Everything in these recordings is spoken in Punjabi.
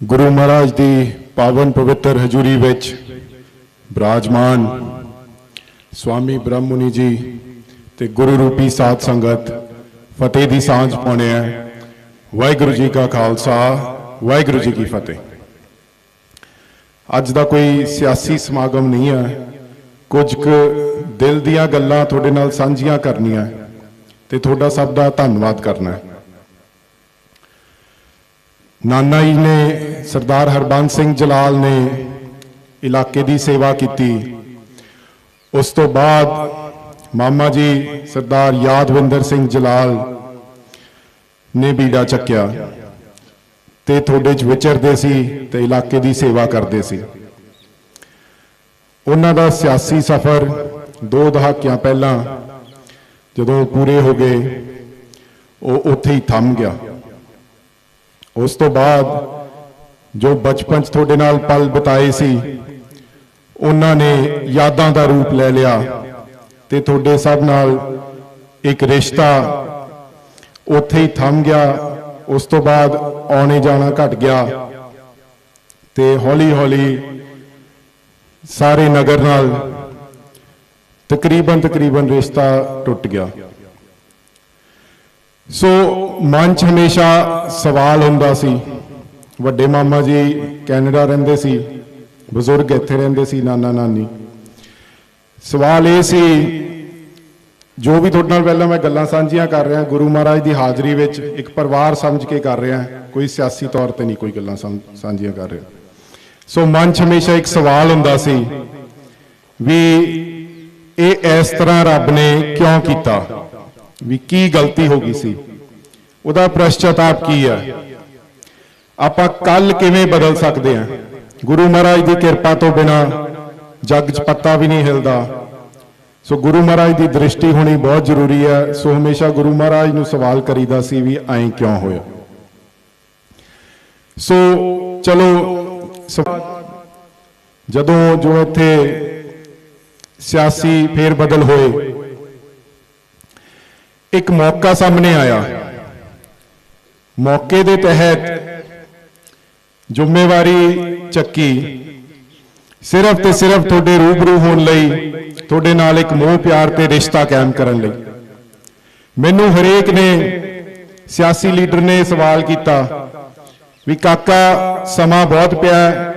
ਗੁਰੂ ਮਹਾਰਾਜ ਦੀ ਪਾਵਨ ਪਵਿੱਤਰ ਹਜ਼ੂਰੀ ਵਿੱਚ ਬਰਾਜਮਾਨ ਸਵਾਮੀ ਬ੍ਰਹਮਮੁਨੀ ਜੀ ਤੇ ਗੁਰੂ ਰੂਪੀ ਸਾਧ ਸੰਗਤ ਫਤਿਹ ਦੀ ਸਾਂਝ ਪਾਉਣੇ ਹੈ ਵਾਹਿਗੁਰੂ ਜੀ ਕਾ ਖਾਲਸਾ, ਵਾਹਿਗੁਰੂ ਜੀ ਕੀ ਫਤਿਹ। ਅੱਜ ਦਾ ਕੋਈ ਸਿਆਸੀ ਸਮਾਗਮ ਨਹੀਂ ਹੈ ਕੁਝ ਕੁ ਦਿਲ ਦੀਆਂ ਗੱਲਾਂ ਤੁਹਾਡੇ ਨਾਲ ਸਾਂਝੀਆਂ ਕਰਨੀਆਂ ਹੈ ਤੇ ਤੁਹਾਡਾ ਸਭ ਦਾ ਧੰਨਵਾਦ ਕਰਨਾ। ਹੈ ਨਾਨਾ ਜੀ ਨੇ, ਸਰਦਾਰ ਹਰਬੰਸ ਸਿੰਘ ਜਲਾਲ ਨੇ ਇਲਾਕੇ ਦੀ ਸੇਵਾ ਕੀਤੀ। ਉਸ ਤੋਂ ਬਾਅਦ ਮਾਮਾ ਜੀ ਸਰਦਾਰ ਯਾਦਵਿੰਦਰ ਸਿੰਘ ਜਲਾਲ ਨੇ ਬੀੜਾ ਚੱਕਿਆ ਤੇ ਤੁਹਾਡੇ ਚ ਵਿਚਰਦੇ ਸੀ ਤੇ ਇਲਾਕੇ ਦੀ ਸੇਵਾ ਕਰਦੇ ਸੀ। ਉਹਨਾਂ ਦਾ ਸਿਆਸੀ ਸਫ਼ਰ ਦੋ ਦਹਾਕਿਆਂ ਪਹਿਲਾਂ ਜਦੋਂ ਪੂਰੇ ਹੋ ਗਏ, ਉਹ ਉੱਥੇ ਹੀ ਥੰਮ ਗਿਆ। ਉਸ ਤੋਂ ਬਾਅਦ ਜੋ ਬਚਪਨ 'ਚ ਤੁਹਾਡੇ ਨਾਲ ਪਲ ਬਿਤਾਏ ਸੀ, ਉਹਨਾਂ ਨੇ ਯਾਦਾਂ ਦਾ ਰੂਪ ਲੈ ਲਿਆ ਤੇ ਤੁਹਾਡੇ ਸਭ ਨਾਲ ਇੱਕ ਰਿਸ਼ਤਾ ਉੱਥੇ ਹੀ ਥੰਮ ਗਿਆ, ਉਸ ਤੋਂ ਬਾਅਦ ਆਉਣੇ ਜਾਣਾ ਘਟ ਗਿਆ ਤੇ ਹੌਲੀ ਹੌਲੀ ਸਾਰੇ ਨਗਰ ਨਾਲ ਤਕਰੀਬਨ ਤਕਰੀਬਨ ਰਿਸ਼ਤਾ ਟੁੱਟ ਗਿਆ। ਸੋ ਮਨ 'ਚ ਹਮੇਸ਼ਾ ਸਵਾਲ ਹੁੰਦਾ ਸੀ। ਵੱਡੇ ਮਾਮਾ ਜੀ ਕੈਨੇਡਾ ਰਹਿੰਦੇ ਸੀ, ਬਜ਼ੁਰਗ ਇੱਥੇ ਰਹਿੰਦੇ ਸੀ, ਨਾਨਾ ਨਾਨੀ। ਸਵਾਲ ਇਹ ਸੀ, ਜੋ ਵੀ ਤੁਹਾਡੇ ਨਾਲ ਪਹਿਲਾਂ ਮੈਂ ਗੱਲਾਂ ਸਾਂਝੀਆਂ ਕਰ ਰਿਹਾ, ਗੁਰੂ ਮਹਾਰਾਜ ਦੀ ਹਾਜ਼ਰੀ ਵਿੱਚ ਇੱਕ ਪਰਿਵਾਰ ਸਮਝ ਕੇ ਕਰ ਰਿਹਾ, ਕੋਈ ਸਿਆਸੀ ਤੌਰ ਤੇ ਨਹੀਂ ਕੋਈ ਗੱਲਾਂ ਸਾਂ- ਸਾਂਝੀਆਂ ਕਰ ਰਿਹਾ। ਸੋ ਮਨ 'ਚ ਹਮੇਸ਼ਾ ਇੱਕ ਸਵਾਲ ਹੁੰਦਾ ਸੀ ਵੀ ਇਹ ਇਸ ਤਰ੍ਹਾਂ ਰੱਬ ਨੇ ਕਿਉਂ ਕੀਤਾ? ਵੀ ਕੀ ਗਲਤੀ ਹੋ ਗਈ ਸੀ? ਉਹਦਾ ਪ੍ਰਸ਼ਚਾਤਾਪ ਕੀ ਹੈ ਆਪਾਂ ਕੱਲ ਕਿਵੇਂ ਬਦਲ ਸਕਦੇ ਹਾਂ ਗੁਰੂ ਮਹਾਰਾਜ ਦੀ ਕਿਰਪਾ ਤੋਂ ਬਿਨਾ ਜੱਗ 'ਚ ਪੱਤਾ ਵੀ ਨਹੀਂ ਹਿਲਦਾ। ਸੋ ਗੁਰੂ ਮਹਾਰਾਜ ਦੀ ਦ੍ਰਿਸ਼ਟੀ ਹੋਣੀ ਬਹੁਤ ਜ਼ਰੂਰੀ ਹੈ ਸੋ ਹਮੇਸ਼ਾ ਗੁਰੂ ਮਹਾਰਾਜ ਨੂੰ ਸਵਾਲ ਕਰੀਦਾ ਸੀ ਵੀ ਐਂ ਕਿਉਂ ਹੋਇਆ? ਸੋ ਚਲੋ ਸਵ- ਜਦੋਂ ਜੋ ਇੱਥੇ ਸਿਆਸੀ ਫੇਰ ਬਦਲ ਹੋਏ ਇੱਕ ਮੌਕਾ ਸਾਹਮਣੇ ਆਇਆ। ਮੌਕੇ ਦੇ ਤਹਿਤ ਜ਼ਿੰਮੇਵਾਰੀ ਚੱਕੀ। ਸਿਰਫ ਤੇ ਸਿਰਫ ਤੁਹਾਡੇ ਰੂਬਰੂ ਹੋਣ ਲਈ, ਤੁਹਾਡੇ ਨਾਲ ਇੱਕ ਮੋਹ ਪਿਆਰ ਤੇ ਰਿਸ਼ਤਾ ਕਾਇਮ ਕਰਨ ਲਈ। ਮੈਨੂੰ ਹਰੇਕ ਨੇ ਸਿਆਸੀ ਲੀਡਰ ਨੇ ਸਵਾਲ ਕੀਤਾ ਵੀ ਕਾਕਾ, ਸਮਾਂ ਬਹੁਤ ਪਿਆ,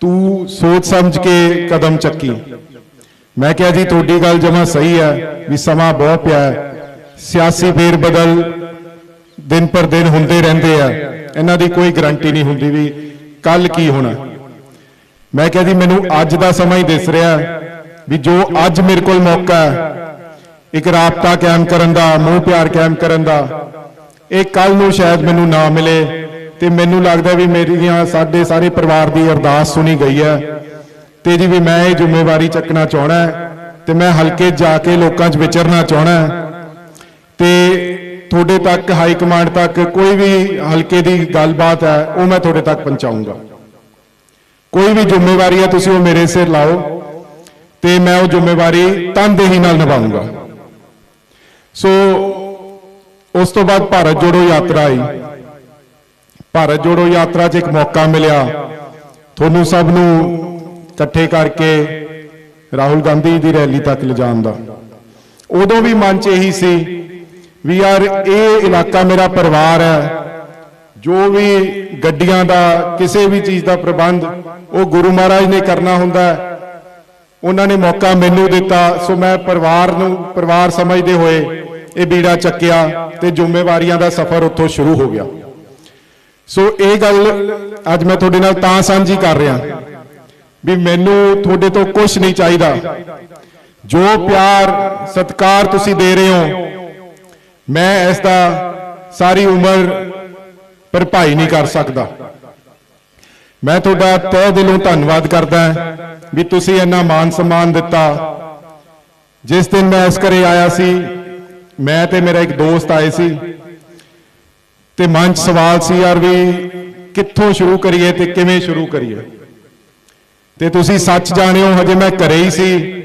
ਤੂੰ ਸੋਚ ਸਮਝ ਕੇ ਕਦਮ ਚੱਕੀ। ਮੈਂ ਕਿਹਾ ਜੀ, ਤੁਹਾਡੀ ਗੱਲ ਜਮਾ ਸਹੀ ਹੈ ਵੀ ਸਮਾਂ ਬਹੁਤ ਪਿਆ ਸਿਆਸੀ ਫੇਰ ਬਦਲ ਦਿਨ ਪਰ ਦਿਨ ਹੁੰਦੇ ਰਹਿੰਦੇ ਆ। ਇਹਨਾਂ ਦੀ ਕੋਈ ਗਰੰਟੀ ਨਹੀਂ ਹੁੰਦੀ ਵੀ ਕੱਲ ਕੀ ਹੋਣਾ। ਮੈਂ ਕਿਹਾ ਜੀ, ਮੈਨੂੰ ਅੱਜ ਦਾ ਸਮਾਂ ਹੀ ਦਿਸ ਰਿਹਾ ਵੀ ਜੋ ਅੱਜ ਮੇਰੇ ਕੋਲ ਮੌਕਾ ਹੈ, ਇੱਕ ਰਾਬਤਾ ਕਾਇਮ ਕਰਨ ਦਾ, ਮੋਹ ਪਿਆਰ ਕਾਇਮ ਕਰਨ ਦਾ, ਇਹ ਕੱਲ ਨੂੰ ਸ਼ਾਇਦ ਮੈਨੂੰ ਨਾ ਮਿਲੇ ਤੇ ਮੈਨੂੰ ਲੱਗਦਾ ਵੀ ਮੇਰੀਆਂ ਸਾਡੇ ਸਾਰੇ ਪਰਿਵਾਰ ਦੀ ਅਰਦਾਸ ਸੁਣੀ ਗਈ ਹੈ। ਤੇ ਜੀ ਵੀ ਮੈਂ ਇਹ ਜ਼ਿੰਮੇਵਾਰੀ ਚੱਕਣਾ ਚਾਹਣਾ ਹੈ ਤੇ ਮੈਂ ਹਲਕੇ ਜਾ ਕੇ ਲੋਕਾਂ 'ਚ ਵਿਚਰਨਾ ਚਾਹਣਾ ਤੇ ਤੁਹਾਡੇ ਤੱਕ, ਹਾਈ ਕਮਾਂਡ ਤੱਕ ਕੋਈ ਵੀ ਹਲਕੇ ਦੀ ਗੱਲਬਾਤ ਹੈ, ਉਹ ਮੈਂ ਤੁਹਾਡੇ ਤੱਕ ਪਹੁੰਚਾਊਂਗਾ ਕੋਈ ਵੀ ਜ਼ਿੰਮੇਵਾਰੀ ਹੈ, ਤੁਸੀਂ ਉਹ ਮੇਰੇ ਸਿਰ ਲਾਓ ਤੇ ਮੈਂ ਉਹ ਜ਼ਿੰਮੇਵਾਰੀ ਤਨਦੇਹੀ ਨਾਲ ਨਿਭਾਊਂਗਾ ਸੋ, ਉਸ ਤੋਂ ਬਾਅਦ ਭਾਰਤ ਜੋੜੋ ਯਾਤਰਾ ਆਈ। ਭਾਰਤ ਜੋੜੋ ਯਾਤਰਾ 'ਚ ਇੱਕ ਮੌਕਾ ਮਿਲਿਆ। ਤੁਹਾਨੂੰ ਸਭ ਨੂੰ ਇਕੱਠੇ ਕਰਕੇ ਰਾਹੁਲ ਗਾਂਧੀ ਦੀ ਰੈਲੀ ਤੱਕ ਲਿਜਾਣ ਦਾ। ਉਦੋਂ ਵੀ ਮਨ 'ਚ ਇਹੀ ਸੀ ਵੀ ਯਾਰ ਇਹ ਇਲਾਕਾ ਮੇਰਾ ਪਰਿਵਾਰ ਹੈ। ਜੋ ਵੀ ਗੱਡੀਆਂ ਦਾ, ਕਿਸੇ ਵੀ ਚੀਜ਼ ਦਾ ਪ੍ਰਬੰਧ ਉਹ ਗੁਰੂ ਮਹਾਰਾਜ ਨੇ ਕਰਨਾ ਹੁੰਦਾ ਹੈ। ਉਹਨਾਂ ਨੇ ਮੌਕਾ ਮੈਨੂੰ ਦਿੱਤਾ, ਸੋ ਮੈਂ ਪਰਿਵਾਰ ਨੂੰ, ਪਰਿਵਾਰ ਸਮਝਦੇ ਹੋਏ ਇਹ ਬੀੜਾ ਚੱਕਿਆ ਤੇ ਜ਼ਿੰਮੇਵਾਰੀਆਂ ਦਾ ਸਫ਼ਰ ਉੱਥੋਂ ਸ਼ੁਰੂ ਹੋ ਗਿਆ। ਸੋ ਇਹ ਗੱਲ ਅੱਜ ਮੈਂ ਤੁਹਾਡੇ ਨਾਲ ਤਾਂ ਸਾਂਝੀ ਕਰ ਰਿਹਾ ਵੀ ਮੈਨੂੰ ਤੁਹਾਡੇ ਤੋਂ ਕੁਝ ਨਹੀਂ ਚਾਹੀਦਾ। ਜੋ ਪਿਆਰ, ਸਤਿਕਾਰ ਤੁਸੀਂ ਦੇ ਰਹੇ ਹੋ ਮੈਂ ਇਸ ਦਾ ਸਾਰੀ ਉਮਰ ਭਰਪਾਈ ਨਹੀਂ ਕਰ ਸਕਦਾ। ਮੈਂ ਤੁਹਾਡਾ ਤਹਿ ਦਿਲੋਂ ਧੰਨਵਾਦ ਕਰਦਾ ਵੀ ਤੁਸੀਂ ਇੰਨਾ ਮਾਨ ਸਨਮਾਨ ਦਿੱਤਾ। ਜਿਸ ਦਿਨ ਮੈਂ ਇਸ ਘਰੇ ਆਇਆ ਸੀ, ਮੈਂ ਤੇ ਮੇਰਾ ਇੱਕ ਦੋਸਤ ਆਏ ਸੀ ਤੇ ਮਨ 'ਚ ਸਵਾਲ ਸੀ, ਯਾਰ ਵੀ ਕਿੱਥੋਂ ਸ਼ੁਰੂ ਕਰੀਏ ਤੇ ਕਿਵੇਂ ਸ਼ੁਰੂ ਕਰੀਏ? ਤੇ ਤੁਸੀਂ ਸੱਚ ਜਾਣਿਓ, ਹਜੇ ਮੈਂ ਘਰੇ ਹੀ ਸੀ।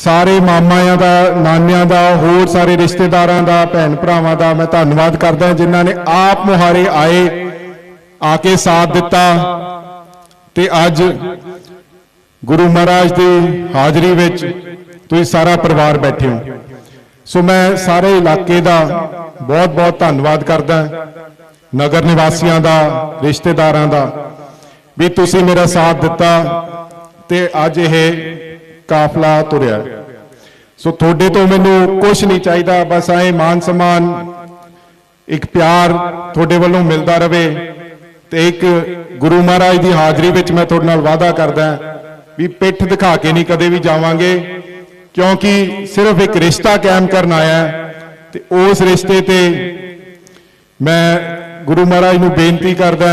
ਸਾਰੇ ਮਾਮਾਆਂ ਦਾ, ਨਾਨਿਆਂ ਦਾ, ਹੋਰ ਸਾਰੇ ਰਿਸ਼ਤੇਦਾਰਾਂ ਦਾ, ਭੈਣ ਭਰਾਵਾਂ ਦਾ ਮੈਂ ਧੰਨਵਾਦ ਕਰਦਾ ਜਿਨ੍ਹਾਂ ਨੇ ਆਪ ਮੁਹਾਰੇ ਆਏ, ਆ ਕੇ ਸਾਥ ਦਿੱਤਾ। ਤੇ ਅੱਜ ਗੁਰੂ ਮਹਾਰਾਜ ਦੀ ਹਾਜ਼ਰੀ ਵਿੱਚ ਤੁਸੀਂ ਸਾਰਾ ਪਰਿਵਾਰ ਬੈਠੇ ਹੋ। ਸੋ ਮੈਂ ਸਾਰੇ ਇਲਾਕੇ ਦਾ ਬਹੁਤ ਬਹੁਤ ਧੰਨਵਾਦ ਕਰਦਾ ਨਗਰ ਨਿਵਾਸੀਆਂ ਦਾ, ਰਿਸ਼ਤੇਦਾਰਾਂ ਦਾ, ਵੀ ਤੁਸੀਂ ਮੇਰਾ ਸਾਥ ਦਿੱਤਾ। ਤੇ ਅੱਜ ਇਹ ਕਾਫਲਾ ਤੁਰਿਆ। ਸੋ ਤੁਹਾਡੇ ਤੋਂ ਮੈਨੂੰ ਕੁਝ ਨਹੀਂ ਚਾਹੀਦਾ, ਬਸ ਐ ਮਾਨ ਸਨਮਾਨ ਇੱਕ ਪਿਆਰ ਤੁਹਾਡੇ ਵੱਲੋਂ ਮਿਲਦਾ ਰਵੇ ਤੇ ਇੱਕ ਗੁਰੂ ਮਹਾਰਾਜ ਦੀ ਹਾਜ਼ਰੀ ਵਿੱਚ ਮੈਂ ਤੁਹਾਡੇ ਨਾਲ ਵਾਅਦਾ ਕਰਦਾ ਵੀ ਪਿੱਠ ਦਿਖਾ ਕੇ ਨਹੀਂ ਕਦੇ ਵੀ ਜਾਵਾਂਗੇ, ਕਿਉਂਕਿ ਸਿਰਫ ਇੱਕ ਰਿਸ਼ਤਾ ਕਾਇਮ ਕਰਨ ਆਇਆ ਹੈ ਤੇ ਉਸ ਰਿਸ਼ਤੇ ਤੇ ਮੈਂ ਗੁਰੂ ਮਹਾਰਾਜ ਨੂੰ ਬੇਨਤੀ ਕਰਦਾ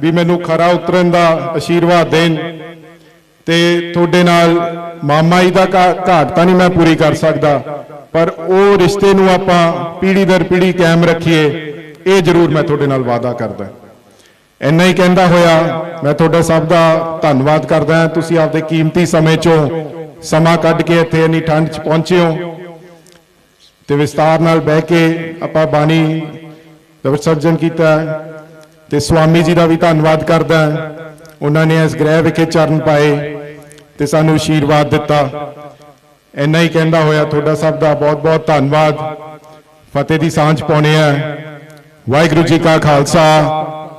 ਵੀ ਮੈਨੂੰ ਖਰਾ ਉਤਰਨ ਦਾ ਆਸ਼ੀਰਵਾਦ ਦੇਣ। ਤੇ ਤੁਹਾਡੇ ਨਾਲ ਮਾਮਾ ਜੀ ਦਾ ਘਾ- ਘਾਟ ਤਾਂ ਨਹੀਂ ਮੈਂ ਪੂਰੀ ਕਰ ਸਕਦਾ, ਪਰ ਉਹ ਰਿਸ਼ਤੇ ਨੂੰ ਆਪਾਂ ਪੀੜੀ ਦਰ ਪੀੜੀ ਕਾਇਮ ਰੱਖੀਏ, ਇਹ ਜ਼ਰੂਰ ਮੈਂ ਤੁਹਾਡੇ ਨਾਲ ਵਾਅਦਾ ਕਰਦਾ। ਇੰਨਾ ਹੀ ਕਹਿੰਦਾ ਹੋਇਆ, ਮੈਂ ਤੁਹਾਡਾ ਸਭ ਦਾ ਧੰਨਵਾਦ ਕਰਦਾ ਹਾਂ। ਤੁਸੀਂ ਆਪਦੇ ਕੀਮਤੀ ਸਮੇਂ ਚੋਂ ਸਮਾਂ ਕੱਢ ਕੇ ਇੱਥੇ ਇੰਨੀ ਠੰਡ 'ਚ ਪਹੁੰਚੇ ਹੋ। ਤੇ ਵਿਸਤਾਰ ਨਾਲ ਬਹਿ ਕੇ ਆਪਾਂ ਬਾਣੀ ਦਾ ਵਿਸਰਜਨ ਕੀਤਾ ਹੈ। ਤੇ ਸਵਾਮੀ ਜੀ ਦਾ ਵੀ ਧੰਨਵਾਦ ਕਰਦਾ ਉਹਨਾਂ ਨੇ ਇਸ ਗ੍ਰਹਿ ਵਿਖੇ ਚਰਨ ਪਾਏ। ਤੇ ਸਾਨੂੰ ਆਸ਼ੀਰਵਾਦ ਦਿੱਤਾ। ਇੰਨਾ ਹੀ ਕਹਿੰਦਾ ਹੋਇਆ ਤੁਹਾਡਾ ਸਭ ਦਾ ਬਹੁਤ ਬਹੁਤ ਧੰਨਵਾਦ। ਫਤਿਹ ਦੀ ਸਾਂਝ ਪਾਉਣੇ ਆ ਵਾਹਿਗੁਰੂ ਜੀ ਕਾ ਖਾਲਸਾ,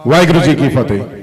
ਵਾਹਿਗੁਰੂ ਜੀ ਕੀ ਫਤਿਹ।